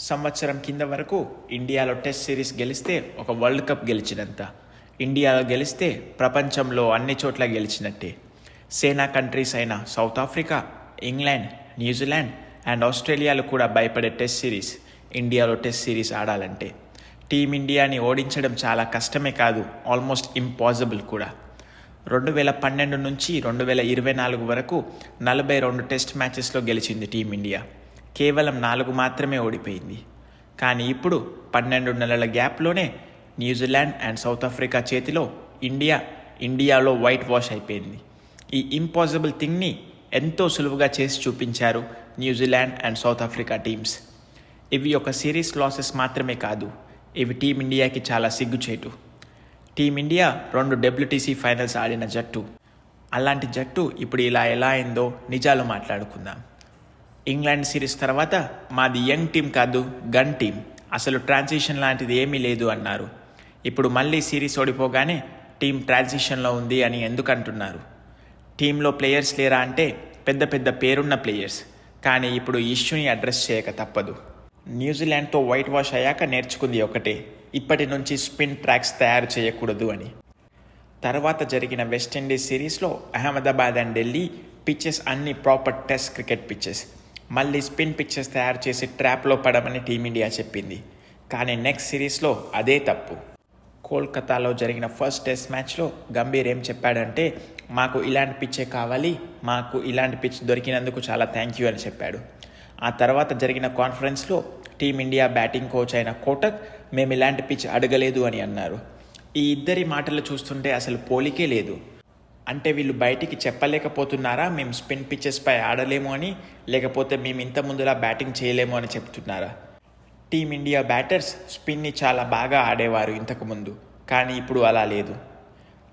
సంవత్సరం కింద వరకు ఇండియాలో టెస్ట్ సిరీస్ గెలిస్తే ఒక వరల్డ్ కప్ గెలిచినంత. ఇండియాలో గెలిస్తే ప్రపంచంలో అన్ని చోట్ల గెలిచినట్టే. సేనా కంట్రీస్ అయిన South Africa England New Zealand and ఆస్ట్రేలియాలు కూడా భయపడే టెస్ట్ సిరీస్ ఇండియాలో టెస్ట్ సిరీస్ ఆడాలంటే. టీమిండియాని ఓడించడం చాలా కష్టమే కాదు ఆల్మోస్ట్ ఇంపాసిబుల్ కూడా. రెండు వేల పన్నెండు నుంచి రెండు వేల ఇరవై నాలుగు వరకు నలభై రెండు టెస్ట్ మ్యాచెస్లో గెలిచింది టీమిండియా. కేవలం నాలుగు మాత్రమే ఓడిపోయింది. కానీ ఇప్పుడు పన్నెండు నెలల గ్యాప్లోనే New Zealand and South Africa చేతిలో ఇండియా ఇండియాలో వైట్ వాష్ అయిపోయింది. ఈ ఇంపాసిబుల్ థింగ్ని ఎంతో సులువుగా చేసి చూపించారు New Zealand and South Africa teams. ఇవి ఒక సిరీస్ లాసెస్ మాత్రమే కాదు ఇవి టీమిండియాకి చాలా సిగ్గుచేటు. టీమిండియా రెండు డబ్ల్యూటీసీ ఫైనల్స్ ఆడిన జట్టు. అలాంటి జట్టు ఇప్పుడు ఇలా ఎలా అయిందో నిజాలు మాట్లాడుకుందాం. ఇంగ్లాండ్ సిరీస్ తర్వాత మాది యంగ్ టీం కాదు గన్ టీం అసలు ట్రాన్సిషన్ లాంటిది ఏమీ లేదు అన్నారు. ఇప్పుడు మళ్ళీ సిరీస్ ఓడిపోగానే టీం ట్రాన్సిషన్లో ఉంది అని ఎందుకు అంటున్నారు టీంలో ప్లేయర్స్ లేరా అంటే పెద్ద పెద్ద పేరున్న ప్లేయర్స్. కానీ ఇప్పుడు ఇష్యూని అడ్రస్ చేయక తప్పదు. న్యూజిలాండ్తో వైట్ వాష్ అయ్యాక నేర్చుకుంది ఒకటే ఇప్పటి నుంచి స్పిన్ ట్రాక్స్ తయారు చేయకూడదు అని. తర్వాత జరిగిన వెస్టిండీస్ సిరీస్లో అహ్మదాబాద్ అండ్ ఢిల్లీ పిచ్చెస్ అన్ని ప్రాపర్ టెస్ట్ క్రికెట్ పిచ్చెస్. మళ్ళీ స్పిన్ పిక్చర్స్ తయారు చేసి ట్రాప్లో పడమని టీమిండియా చెప్పింది. కానీ నెక్స్ట్ సిరీస్లో అదే తప్పు. కోల్కతాలో జరిగిన ఫస్ట్ టెస్ట్ మ్యాచ్లో గంభీర్ ఏం చెప్పాడంటే మాకు ఇలాంటి పిచ్చే కావాలి మాకు ఇలాంటి పిచ్ దొరికినందుకు చాలా థ్యాంక్ యూ అని చెప్పాడు. ఆ తర్వాత జరిగిన కాన్ఫరెన్స్లో టీమిండియా బ్యాటింగ్ కోచ్ అయిన కోటక్ మేము ఇలాంటి పిచ్ అడగలేదు అని అన్నారు. ఈ ఇద్దరి మాటలు చూస్తుంటే అసలు పోలికే లేదు. అంటే వీళ్ళు బయటికి చెప్పలేకపోతున్నారా మేము స్పిన్ పిచ్చెస్పై ఆడలేము అని లేకపోతే మేము ఇంత ముందులా బ్యాటింగ్ చేయలేము అని చెప్తున్నారా? టీమిండియా బ్యాటర్స్ స్పిన్ని చాలా బాగా ఆడేవారు ఇంతకుముందు కానీ ఇప్పుడు అలా లేదు.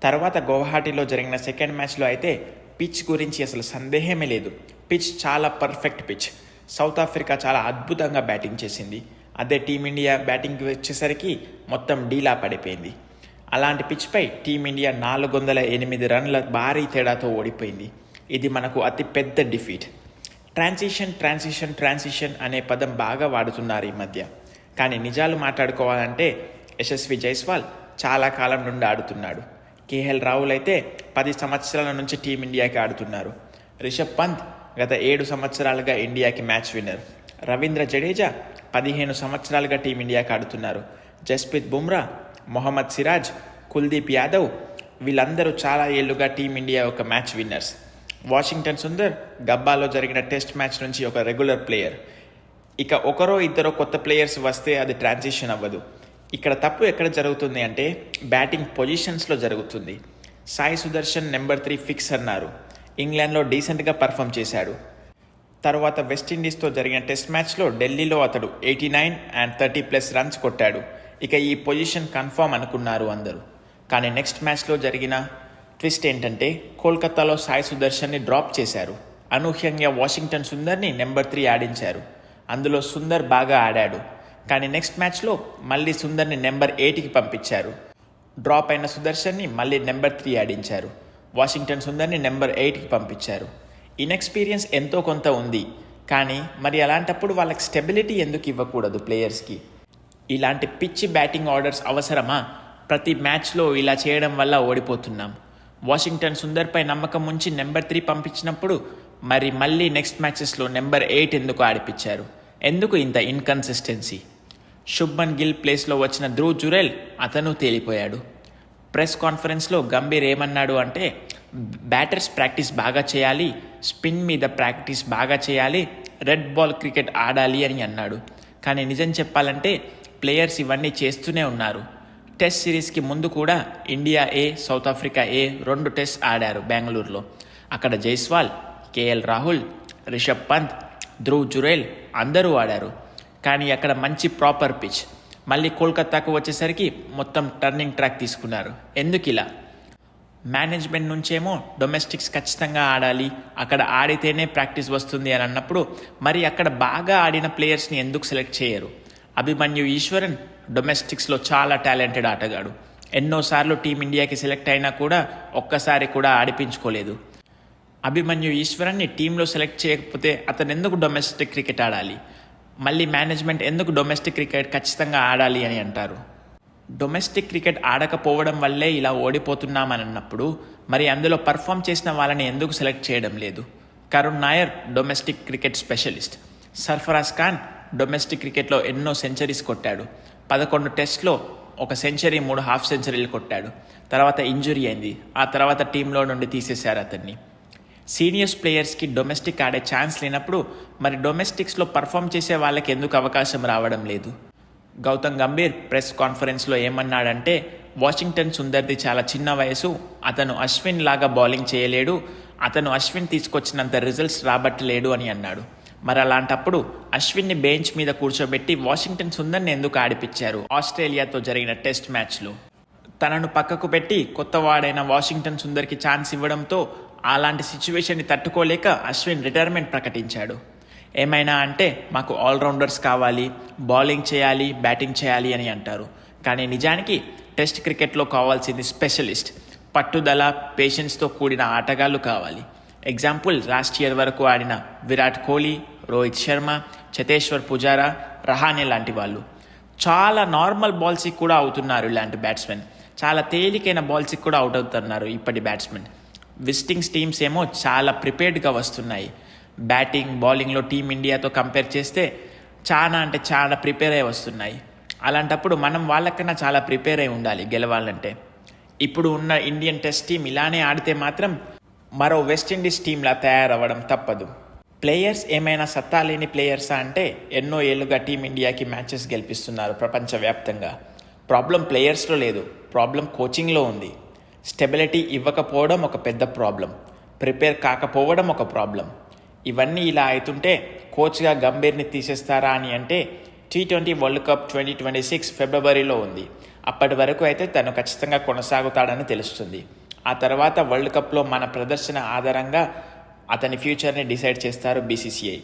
తర్వాత గౌహాటీలో జరిగిన సెకండ్ మ్యాచ్లో అయితే పిచ్ గురించి అసలు సందేహమే లేదు. పిచ్ చాలా పర్ఫెక్ట్ పిచ్. సౌత్ ఆఫ్రికా చాలా అద్భుతంగా బ్యాటింగ్ చేసింది. అదే టీమిండియా బ్యాటింగ్కి వచ్చేసరికి మొత్తం డీలా పడిపోయింది. అలాంటి పిచ్పై టీమిండియా నాలుగు వందల ఎనిమిది రన్ల భారీ తేడాతో ఓడిపోయింది. ఇది మనకు అతి పెద్ద డిఫీట్. ట్రాన్సిషన్ ట్రాన్సిషన్ ట్రాన్సిషన్ అనే పదం బాగా వాడుతున్నారు ఈ మధ్య. కానీ నిజాలు మాట్లాడుకోవాలంటే యశస్వి జైస్వాల్ చాలా కాలం నుండి ఆడుతున్నాడు. కేఎల్ రాహుల్ అయితే పది సంవత్సరాల నుంచి టీమిండియాకి ఆడుతున్నారు. రిషబ్ పంత్ గత ఏడు సంవత్సరాలుగా ఇండియాకి మ్యాచ్ విన్నర్. రవీంద్ర జడేజా పదిహేను సంవత్సరాలుగా టీమిండియాకి ఆడుతున్నారు. జస్ప్రీత్ బుమ్రా మొహమ్మద్ సిరాజ్ కుల్దీప్ యాదవ్ వీళ్ళందరూ చాలా ఏళ్ళుగా టీమిండియా ఒక మ్యాచ్ విన్నర్స్. వాషింగ్టన్ సుందర్ గబ్బాలో జరిగిన టెస్ట్ మ్యాచ్ నుంచి ఒక రెగ్యులర్ ప్లేయర్. ఇక ఒకరో ఇద్దరో కొత్త ప్లేయర్స్ వస్తే అది ట్రాన్సిషన్ అవ్వదు. ఇక్కడ తప్పు ఎక్కడ జరుగుతుంది అంటే బ్యాటింగ్ పొజిషన్స్లో జరుగుతుంది. Sai Sudharsan number three fix అన్నారు. ఇంగ్లాండ్లో డీసెంట్గా పర్ఫామ్ చేశాడు. తర్వాత వెస్టిండీస్తో జరిగిన టెస్ట్ మ్యాచ్లో ఢిల్లీలో అతడు eighty nine and thirty plus runs కొట్టాడు. ఇక ఈ పొజిషన్ కన్ఫామ్ అనుకున్నారు అందరూ. కానీ నెక్స్ట్ మ్యాచ్లో జరిగిన ట్విస్ట్ ఏంటంటే కోల్కతాలో సాయి సుదర్శన్ని డ్రాప్ చేశారు. అనూహ్యంగా వాషింగ్టన్ సుందర్ని నెంబర్ త్రీ ఆడించారు. అందులో సుందర్ బాగా ఆడాడు. కానీ నెక్స్ట్ మ్యాచ్లో మళ్ళీ సుందర్ని నెంబర్ ఎయిట్కి పంపించారు. డ్రాప్ అయిన సుదర్శన్ని మళ్ళీ నెంబర్ త్రీ ఆడించారు. వాషింగ్టన్ సుందర్ని నెంబర్ ఎయిట్కి పంపించారు. ఇన్ఎక్స్పీరియన్స్ ఎంతో కొంత ఉంది. కానీ మరి అలాంటప్పుడు వాళ్ళకి స్టెబిలిటీ ఎందుకు ఇవ్వకూడదు ప్లేయర్స్కి? ఇలాంటి పిచ్చి బ్యాటింగ్ ఆర్డర్స్ అవసరమా? ప్రతి మ్యాచ్లో ఇలా చేయడం వల్ల ఓడిపోతున్నాం. వాషింగ్టన్ సుందర్పై నమ్మకం ఉంచి నెంబర్ త్రీ పంపించినప్పుడు మరి మళ్ళీ నెక్స్ట్ మ్యాచెస్లో నెంబర్ ఎయిట్ ఎందుకు ఆడిపించారు? ఎందుకు ఇంత ఇన్కన్సిస్టెన్సీ? శుభ్మన్ గిల్ ప్లేస్లో వచ్చిన ధ్రువ్ జురెల్ అతను తేలిపోయాడు. ప్రెస్ కాన్ఫరెన్స్లో గంభీర్ ఏమన్నాడు అంటే బ్యాటర్స్ ప్రాక్టీస్ బాగా చేయాలి స్పిన్ మీద ప్రాక్టీస్ బాగా చేయాలి రెడ్ బాల్ క్రికెట్ ఆడాలి అని అన్నాడు. కానీ నిజం చెప్పాలంటే ప్లేయర్స్ ఇవన్నీ చేస్తూనే ఉన్నారు. టెస్ట్ సిరీస్కి ముందు కూడా India A South Africa A రెండు టెస్ట్ ఆడారు బెంగళూరులో. అక్కడ జైస్వాల్ కేఎల్ రాహుల్ రిషబ్ పంత్ ధ్రువ్ జురేల్ అందరూ ఆడారు. కానీ అక్కడ మంచి ప్రాపర్ పిచ్ మళ్ళీ కోల్కతాకు వచ్చేసరికి మొత్తం టర్నింగ్ ట్రాక్ తీసుకున్నారు. ఎందుకు ఇలా? మేనేజ్మెంట్ నుంచేమో డొమెస్టిక్స్ ఖచ్చితంగా ఆడాలి అక్కడ ఆడితేనే ప్రాక్టీస్ వస్తుంది అని అన్నప్పుడు మరి అక్కడ బాగా ఆడిన ప్లేయర్స్ని ఎందుకు సెలెక్ట్ చేయరు? అభిమన్యు ఈశ్వరన్ డొమెస్టిక్స్లో చాలా టాలెంటెడ్ ఆటగాడు. ఎన్నోసార్లు టీమిండియాకి సెలెక్ట్ అయినా కూడా ఒక్కసారి కూడా ఆడిపించుకోలేదు. అభిమన్యు ఈశ్వరన్ని టీంలో సెలెక్ట్ చేయకపోతే అతను ఎందుకు డొమెస్టిక్ క్రికెట్ ఆడాలి? మళ్ళీ మేనేజ్మెంట్ ఎందుకు డొమెస్టిక్ క్రికెట్ ఖచ్చితంగా ఆడాలి అని అంటారు. డొమెస్టిక్ క్రికెట్ ఆడకపోవడం వల్లే ఇలా ఓడిపోతున్నామని అన్నప్పుడు మరి అందులో పర్ఫామ్ చేసిన వాళ్ళని ఎందుకు సెలెక్ట్ చేయడం లేదు? Karun Nair domestic cricket specialist. Sarfaraz Khan domestic క్రికెట్లో ఎన్నో సెంచరీస్ కొట్టాడు. పదకొండు టెస్ట్లో ఒక సెంచరీ మూడు హాఫ్ సెంచరీలు కొట్టాడు. తర్వాత ఇంజురీ అయింది. ఆ తర్వాత టీంలో నుండి తీసేశారు అతన్ని. సీనియర్స్ ప్లేయర్స్కి డొమెస్టిక్ ఆడే ఛాన్స్ లేనప్పుడు మరి డొమెస్టిక్స్లో పర్ఫామ్ చేసే వాళ్ళకి ఎందుకు అవకాశం రావడం లేదు? గౌతమ్ గంభీర్ ప్రెస్ కాన్ఫరెన్స్లో ఏమన్నాడంటే వాషింగ్టన్ సుందర్ది చాలా చిన్న వయసు. అతను అశ్విన్ లాగా బౌలింగ్ చేయలేడు. అతను అశ్విన్ తీసుకొచ్చినంత రిజల్ట్స్ రాబట్టలేడు అని అన్నాడు. మరి అలాంటప్పుడు అశ్విన్ని బెంచ్ మీద కూర్చోబెట్టి వాషింగ్టన్ సుందర్ని ఎందుకు ఆడిపించారు ఆస్ట్రేలియాతో జరిగిన టెస్ట్ మ్యాచ్లో. తనను పక్కకు పెట్టి కొత్త వాడైన వాషింగ్టన్ సుందర్కి ఛాన్స్ ఇవ్వడంతో అలాంటి సిచ్యువేషన్ని తట్టుకోలేక అశ్విన్ రిటైర్మెంట్ ప్రకటించాడు. ఏమైనా అంటే మాకు ఆల్రౌండర్స్ కావాలి బౌలింగ్ చేయాలి బ్యాటింగ్ చేయాలి అని అంటారు. కానీ నిజానికి టెస్ట్ క్రికెట్లో కావాల్సింది స్పెషలిస్ట్. పట్టుదల పేషెన్స్తో కూడిన ఆటగాళ్ళు కావాలి. ఎగ్జాంపుల్ లాస్ట్ ఇయర్ వరకు ఆడిన విరాట్ కోహ్లీ రోహిత్ శర్మ చతేశ్వర్ పుజారా రహానే లాంటి వాళ్ళు. చాలా నార్మల్ బాల్స్కి కూడా అవుతున్నారు ఇలాంటి బ్యాట్స్మెన్ చాలా తేలికైన బాల్స్కి కూడా అవుట్ అవుతున్నారు ఇప్పటి బ్యాట్స్మెన్ విజిటింగ్స్ టీమ్స్ ఏమో చాలా ప్రిపేర్డ్గా వస్తున్నాయి. బ్యాటింగ్ బౌలింగ్లో టీమిండియాతో కంపేర్ చేస్తే చాలా అంటే చాలా ప్రిపేర్ అయి వస్తున్నాయి. అలాంటప్పుడు మనం వాళ్ళకన్నా చాలా ప్రిపేర్ అయి ఉండాలి గెలవాలంటే. ఇప్పుడు ఉన్న ఇండియన్ టెస్ట్ టీం ఇలానే ఆడితే మాత్రం మరో వెస్టిండీస్ టీంలా తయారవ్వడం తప్పదు. ప్లేయర్స్ ఏమైనా సత్తా లేని ప్లేయర్సా అంటే ఎన్నో ఏళ్ళుగా టీమిండియాకి మ్యాచెస్ గెలిపిస్తున్నారు ప్రపంచవ్యాప్తంగా. ప్రాబ్లం ప్లేయర్స్లో లేదు ప్రాబ్లం కోచింగ్లో ఉంది. స్టెబిలిటీ ఇవ్వకపోవడం ఒక పెద్ద ప్రాబ్లం ప్రిపేర్ కాకపోవడం ఒక ప్రాబ్లం ఇవన్నీ ఇలా అవుతుంటే కోచ్గా గంభీర్ని తీసేస్తారా అని అంటే T twenty world cup twenty twenty six ఫిబ్రవరిలో ఉంది. అప్పటి వరకు అయితే తను ఖచ్చితంగా కొనసాగుతాడని తెలుస్తుంది. ఆ తర్వాత వరల్డ్ కప్లో మన ప్రదర్శన ఆధారంగా అతని ఫ్యూచర్ని డిసైడ్ చేస్తారు బీసీసీఐ.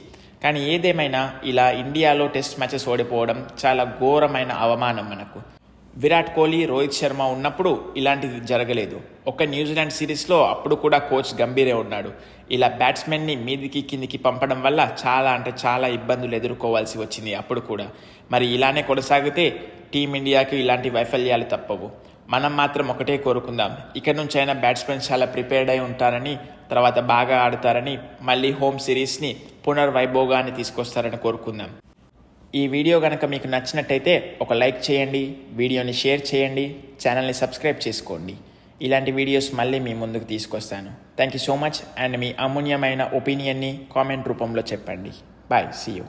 కానీ ఏదేమైనా ఇలా ఇండియాలో టెస్ట్ మ్యాచెస్ ఓడిపోవడం చాలా ఘోరమైన అవమానం మనకు. విరాట్ కోహ్లీ రోహిత్ శర్మ ఉన్నప్పుడు ఇలాంటిది జరగలేదు. ఒక న్యూజిలాండ్ సిరీస్లో అప్పుడు కూడా కోచ్ గంభీరే ఉన్నాడు. ఇలా బ్యాట్స్మెన్ని మీదికి కిందికి పంపడం వల్ల చాలా అంటే చాలా ఇబ్బందులు ఎదుర్కోవాల్సి వచ్చింది అప్పుడు కూడా. మరి ఇలానే కొనసాగితే టీమిండియాకి ఇలాంటి వైఫల్యాలు తప్పవు. మనం మాత్రం ఒకటే కోరుకుందాం. ఇక నుంచి అయినా బ్యాట్స్మెన్ చాలా ప్రిపేర్డ్ అయి ఉంటారని తర్వాత బాగా ఆడతారని మళ్ళీ హోమ్ సిరీస్ని పునర్వైభోగాన్ని తీసుకొస్తారని కోరుకుందాం. ఈ వీడియో కనుక మీకు నచ్చినట్టయితే ఒక లైక్ చేయండి వీడియోని షేర్ చేయండి ఛానల్ని సబ్స్క్రైబ్ చేసుకోండి. ఇలాంటి వీడియోస్ మళ్ళీ మీ ముందుకు తీసుకొస్తాను. Thank you so much and మీ అమూల్యమైన ఒపీనియన్ని కామెంట్ రూపంలో చెప్పండి. Bye see you